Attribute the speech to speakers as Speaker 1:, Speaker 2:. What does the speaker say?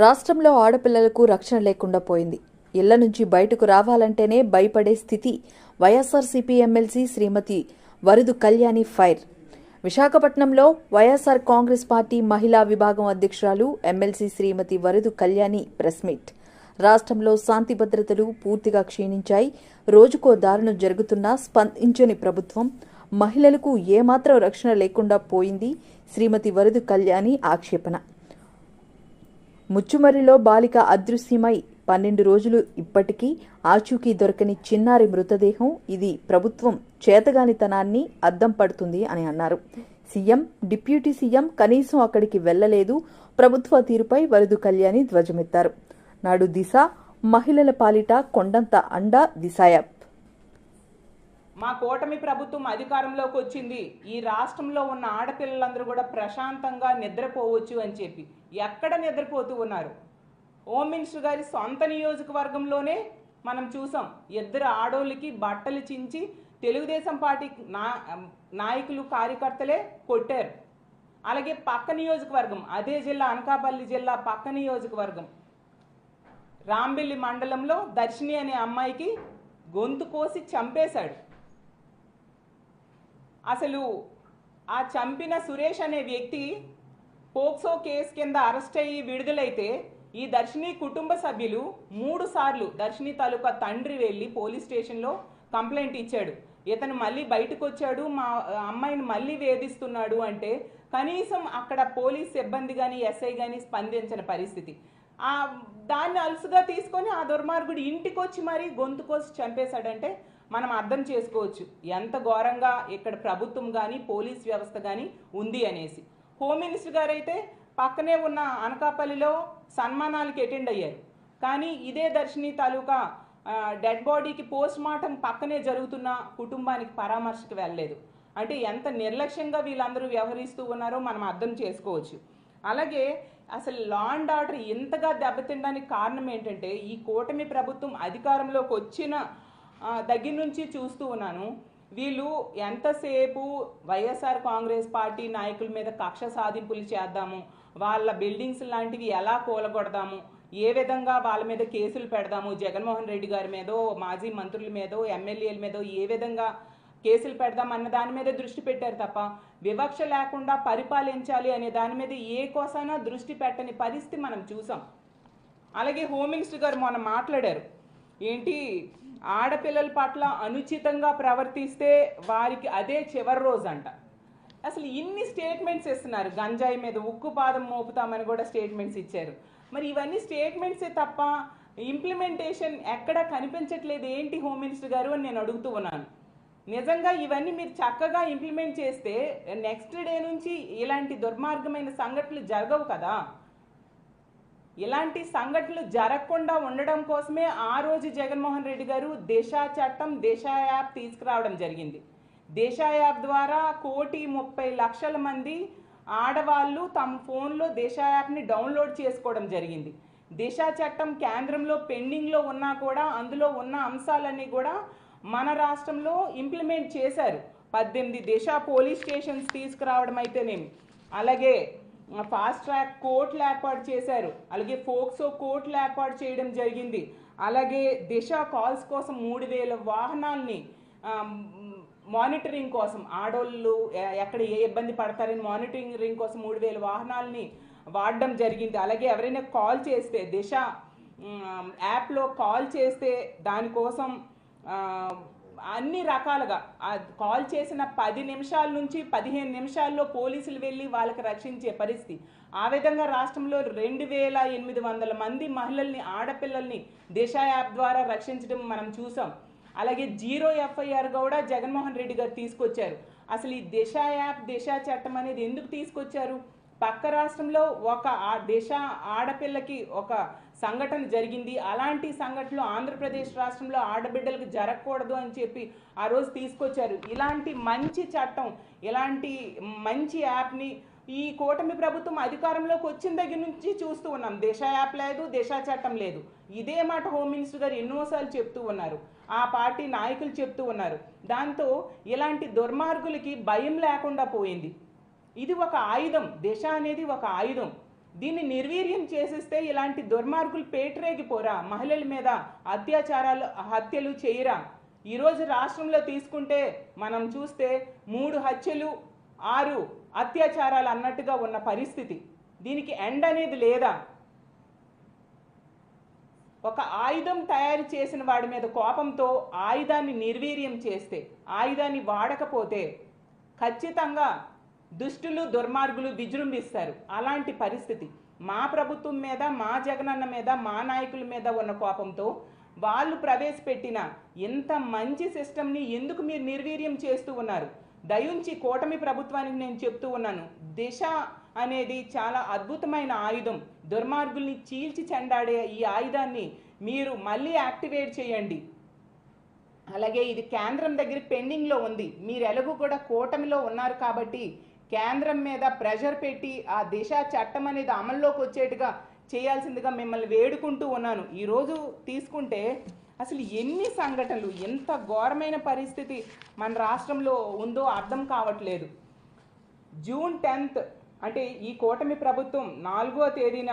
Speaker 1: రాష్ట్రంలో ఆడపిల్లలకు రక్షణ లేకుండా పోయింది. ఇళ్ళ నుంచి బయటకు రావాలంటేనే భయపడే స్థితి. YSRCP MLC Shrimati Varudu Kalyani fire. విశాఖపట్నంలో వైఎస్ఆర్ కాంగ్రెస్ పార్టీ మహిళా విభాగం అధ్యక్షురాలు MLC Shrimati Varudu Kalyani press meet. రాష్ట్రంలో శాంతి భద్రతలు పూర్తిగా క్షీణించాయి. రోజుకో దారుణం జరుగుతున్నా స్పందించని ప్రభుత్వం. మహిళలకు ఏమాత్రం రక్షణ లేకుండా పోయింది శ్రీమతి వరుదు కళ్యాణి ఆక్షేపణ. ముచ్చుమరిలో బాలిక అదృశ్యమై పన్నెండు రోజులు ఇప్పటికీ ఆచూకీ దొరకని చిన్నారి మృతదేహం. ఇది ప్రభుత్వం చేతగానితనాన్ని అద్దం పడుతుంది అని అన్నారు. సీఎం డిప్యూటీ సీఎం కనీసం అక్కడికి వెళ్ళలేదు ప్రభుత్వ తీరుపై వరదు కళ్యాణి ధ్వజమెత్తారు. నాడు దిశ మహిళల పాలిట కొండంత అండ దిశాయాప్
Speaker 2: మా కూటమి ప్రభుత్వం అధికారంలోకి వచ్చింది. ఈ రాష్ట్రంలో ఉన్న ఆడపిల్లలందరూ కూడా ప్రశాంతంగా నిద్రపోవచ్చు అని చెప్పి. ఎక్కడ నిద్రపోతూ ఉన్నారు? హోమ్ మినిస్టర్ గారి సొంత నియోజకవర్గంలోనే మనం చూసాం. ఇద్దరు ఆడోళ్ళకి బట్టలు చించి తెలుగుదేశం పార్టీ నా నాయకులు కార్యకర్తలే కొట్టారు. అలాగే పక్క నియోజకవర్గం అదే జిల్లా అనకాపల్లి జిల్లా పక్క నియోజకవర్గం. రాంబిల్లి మండలంలో దర్శిని అనే అమ్మాయికి గొంతు కోసి చంపేశాడు. అసలు ఆ చంపిన సురేష్ అనే వ్యక్తి పోక్సో కేసు కింద అరెస్ట్ అయ్యి విడుదలైతే ఈ దర్శిని కుటుంబ సభ్యులు మూడు సార్లు దర్శిని తాలూకా తండ్రి వెళ్ళి పోలీస్ స్టేషన్లో కంప్లైంట్ ఇచ్చాడు. ఇతను మళ్ళీ బయటకు వచ్చాడు మా అమ్మాయిని మళ్ళీ వేధిస్తున్నాడు అంటే కనీసం అక్కడ పోలీస్ సిబ్బంది కానీ ఎస్ఐ కానీ స్పందించిన పరిస్థితి. ఆ దాన్ని అలుసుగా తీసుకొని ఆ దుర్మార్గుడు ఇంటికి వచ్చి మరీ గొంతు కోసి చంపేశాడంటే మనం అర్థం చేసుకోవచ్చు ఎంత ఘోరంగా ఇక్కడ ప్రభుత్వం కానీ పోలీస్ వ్యవస్థ కానీ ఉంది అనేసి. హోమ్ మినిస్టర్ గారు అయితే పక్కనే ఉన్న అనకాపల్లిలో సన్మానాలకి అటెండ్ అయ్యారు. కానీ ఇదే దర్శిని తాలూకా డెడ్ బాడీకి పోస్ట్ మార్టం పక్కనే జరుగుతున్న కుటుంబానికి పరామర్శకు వెళ్ళలేదు. అంటే ఎంత నిర్లక్ష్యంగా వీళ్ళందరూ వ్యవహరిస్తూ ఉన్నారో మనం అర్థం చేసుకోవచ్చు. అలాగే అసలు లా అండ్ ఆర్డర్ ఇంతగా దెబ్బతినడానికి కారణం ఏంటంటే ఈ కూటమి ప్రభుత్వం అధికారంలోకి వచ్చిన దగ్గర నుంచి చూస్తూ ఉన్నాను. వీళ్ళు ఎంతసేపు వైఎస్ఆర్ కాంగ్రెస్ పార్టీ నాయకుల మీద కక్ష సాధింపులు చేద్దాము వాళ్ళ బిల్డింగ్స్ లాంటివి ఎలా కూలగొడదాము ఏ విధంగా వాళ్ళ మీద కేసులు పెడదాము జగన్మోహన్ రెడ్డి గారి మీదో మాజీ మంత్రుల మీదో ఎమ్మెల్యేల మీదో ఏ విధంగా కేసులు పెడదాం అన్న దాని మీద దృష్టి పెట్టారు తప్ప వివక్ష లేకుండా పరిపాలించాలి అనే దాని మీద ఏ కోసైనా దృష్టి పెట్టని పరిస్థితి మనం చూసాం. అలాగే హోమ్ మినిస్టర్ గారు మొన్న మాట్లాడారు ఏంటి? ఆడపిల్లల పట్ల అనుచితంగా ప్రవర్తిస్తే వారికి అదే చివరి రోజు అంట అసలు ఇన్ని స్టేట్మెంట్స్ ఇస్తున్నారు. గంజాయి మీద ఉక్కు పాదం మోపుతామని కూడా స్టేట్మెంట్స్ ఇచ్చారు. మరి ఇవన్నీ స్టేట్మెంట్సే తప్ప ఇంప్లిమెంటేషన్ ఎక్కడా కనిపించట్లేదు. ఏంటి హోమ్ మినిస్టర్ గారు అని నేను అడుగుతూ ఉన్నాను. నిజంగా ఇవన్నీ మీరు చక్కగా ఇంప్లిమెంట్ చేస్తే నెక్స్ట్ డే నుంచి ఇలాంటి దుర్మార్గమైన సంఘటనలు జరగవు కదా? ఇలాంటి సంఘటనలు జరగకుండా ఉండడం కోసమే ఆ రోజు జగన్మోహన్ రెడ్డి గారు దిశా చట్టం దిశా యాప్ తీసుకురావడం జరిగింది. దిశా యాప్ ద్వారా కోటి ముప్పై లక్షల మంది ఆడవాళ్ళు తమ ఫోన్లో దిశా యాప్ని డౌన్లోడ్ చేసుకోవడం జరిగింది. దిశా చట్టం కేంద్రంలో పెండింగ్లో ఉన్నా కూడా అందులో ఉన్న అంశాలన్నీ కూడా మన రాష్ట్రంలో ఇంప్లిమెంట్ చేశారు. పద్దెనిమిది దిశ పోలీస్ స్టేషన్స్ తీసుకురావడం అయితేనేమి. అలాగే ఫాస్ట్ ట్రాక్ కోర్టులు ఏర్పాటు చేశారు. అలాగే ఫోక్సో కోర్టులు ఏర్పాటు చేయడం జరిగింది. అలాగే దిశ కాల్స్ కోసం మూడు వేల వాహనాల్ని మానిటరింగ్ కోసం ఆడోళ్ళు ఎక్కడ ఏ ఇబ్బంది పడతారని మానిటరింగ్ కోసం మూడు వేల వాహనాలని వాడడం జరిగింది. అలాగే ఎవరైనా కాల్ చేస్తే దిశ యాప్లో కాల్ చేస్తే దానికోసం అన్ని రకాలుగా. కాల్ చేసిన పది నిమిషాల నుంచి పదిహేను నిమిషాల్లో పోలీసులు వెళ్ళి వాళ్ళకి రక్షించే పరిస్థితి. ఆ విధంగా రాష్ట్రంలో రెండు వేల ఎనిమిది వందల మంది మహిళల్ని ఆడపిల్లల్ని దిశ యాప్ ద్వారా రక్షించడం మనం చూసాం. అలాగే జీరో ఎఫ్ఐఆర్ కూడా జగన్మోహన్ రెడ్డి గారు తీసుకొచ్చారు. అసలు ఈ దిశ యాప్ దిశ చట్టం అనేది ఎందుకు తీసుకొచ్చారు? పక్క రాష్ట్రంలో ఒక ఆ దిశ ఆడపిల్లకి ఒక సంఘటన జరిగింది. అలాంటి సంఘటనలు ఆంధ్రప్రదేశ్ రాష్ట్రంలో ఆడబిడ్డలకు జరగకూడదు అని చెప్పి ఆ రోజు తీసుకొచ్చారు. ఇలాంటి మంచి చట్టం ఇలాంటి మంచి యాప్ని ఈ కూటమి ప్రభుత్వం అధికారంలోకి వచ్చిన దగ్గర నుంచి చూస్తూ ఉన్నాం. దిశ యాప్ లేదు దిశ చట్టం లేదు. ఇదే మాట హోమ్ మినిస్టర్ గారు ఎన్నోసార్లు చెప్తూ ఉన్నారు. ఆ పార్టీ నాయకులు చెప్తూ ఉన్నారు. దాంతో ఇలాంటి దుర్మార్గులకి భయం లేకుండా పోయింది. ఇది ఒక ఆయుధం. దిశ అనేది ఒక ఆయుధం. దీన్ని నిర్వీర్యం చేసేస్తే ఇలాంటి దుర్మార్గులు పేటరేగిపోరా మహిళల మీద అత్యాచారాలు హత్యలు చేయరా? ఈరోజు రాష్ట్రంలో తీసుకుంటే మనం చూస్తే మూడు హత్యలు ఆరు అత్యాచారాలు అన్నట్టుగా ఉన్న పరిస్థితి. దీనికి ఎండ్ అనేది లేదా? ఒక ఆయుధం తయారు చేసిన వాడి మీద కోపంతో ఆయుధాన్ని నిర్వీర్యం చేస్తే ఆయుధాన్ని వాడకపోతే ఖచ్చితంగా దుష్టులు దుర్మార్గులు విజృంభిస్తారు. అలాంటి పరిస్థితి. మా ప్రభుత్వం మీద మా జగనన్న మీద మా నాయకుల మీద ఉన్న కోపంతో వాళ్ళు ప్రవేశపెట్టిన ఇంత మంచి సిస్టమ్ని ఎందుకు మీరు నిర్వీర్యం చేస్తూ ఉన్నారు? దయుంచి కూటమి ప్రభుత్వానికి నేను చెప్తూ ఉన్నాను. దిశ అనేది చాలా అద్భుతమైన ఆయుధం. దుర్మార్గుల్ని చీల్చి చెండాడే ఈ ఆయుధాన్ని మీరు మళ్ళీ యాక్టివేట్ చేయండి. అలాగే ఇది కేంద్రం దగ్గర పెండింగ్లో ఉంది. మీరు ఎలాగూ కూడా కూటమిలో ఉన్నారు కాబట్టి కేంద్రం మీద ప్రెషర్ పెట్టి ఆ దిశ చట్టం అనేది అమల్లోకి వచ్చేట్టుగా చేయాల్సిందిగా మిమ్మల్ని వేడుకుంటూ ఉన్నాను. ఈరోజు తీసుకుంటే అసలు ఎన్ని సంఘటనలు ఎంత ఘోరమైన పరిస్థితి మన రాష్ట్రంలో ఉందో అర్థం కావట్లేదు. జూన్ టెన్త్ అంటే ఈ కూటమి ప్రభుత్వం నాలుగో తేదీన